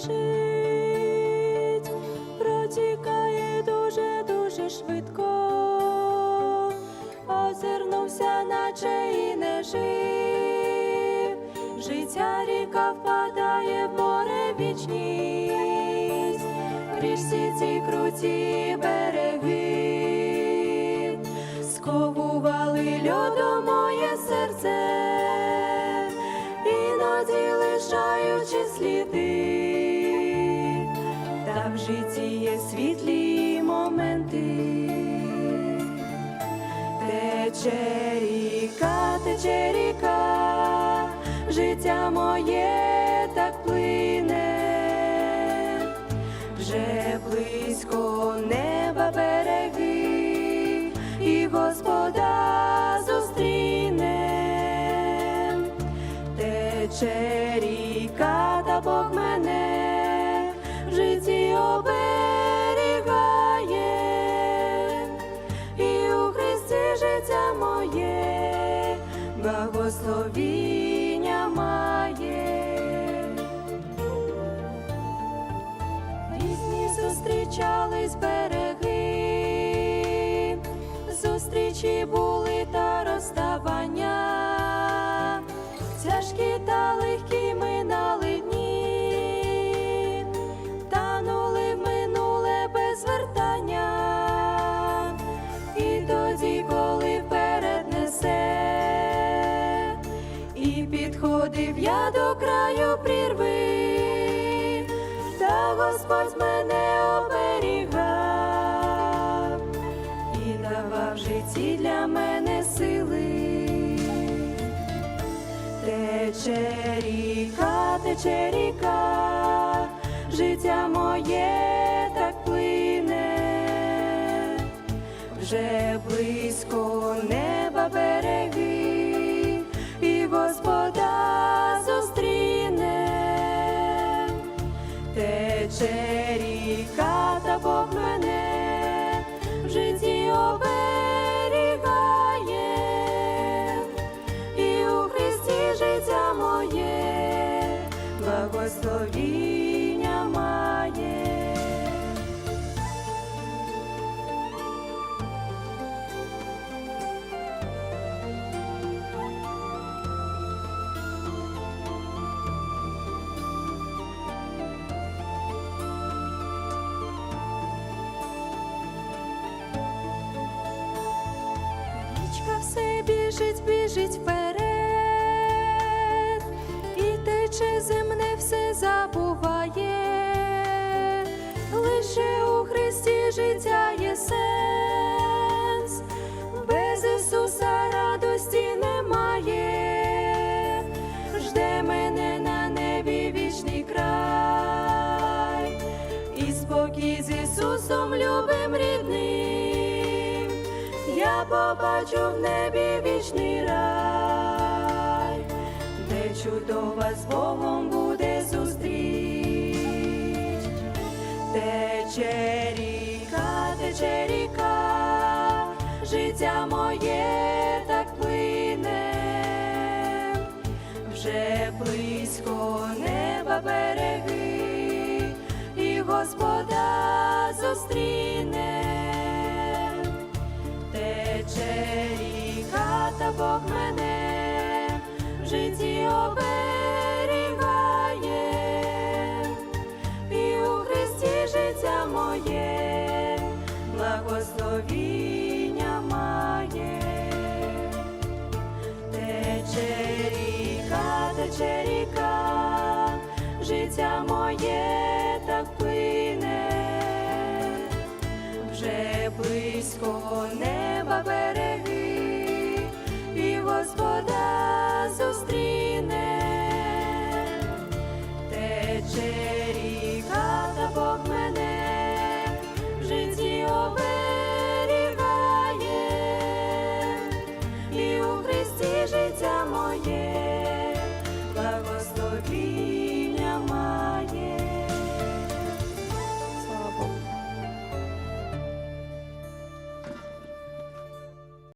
спішить, протікає дуже, дуже швидко, озирнувся, наче і не жив, життя ріка впадає в море вічність, річці круті береги, сковували льодом моє серце. Лишаючи сліди житті є світлі моменти. Тече ріка, тече ріка, життя моє так плине, вже близько неба береги, і Господа зустріне, тече ріка, та Бог благословіння має. Різні зустрічались береги, зустрічі були та розставання, тяжкі та до краю прірви, та Господь мене оберігав і давав житті для мене сили. Тече ріка, тече ріка, життя моє так плине, вже близько неба тече біжить, біжить вперед, і тече земне все забуває, побачу в небі вічний рай, де чудова з Богом буде зустріч, тече ріка, тече ріка, життя моє так плине, вже близько неба береги, і Господа зустріне. Бог мене в житті оберігає, і у Христі життя моє, благословіння має. Тече ріка, тече ріка, життя моє так плине вже близько неба береги, і Господа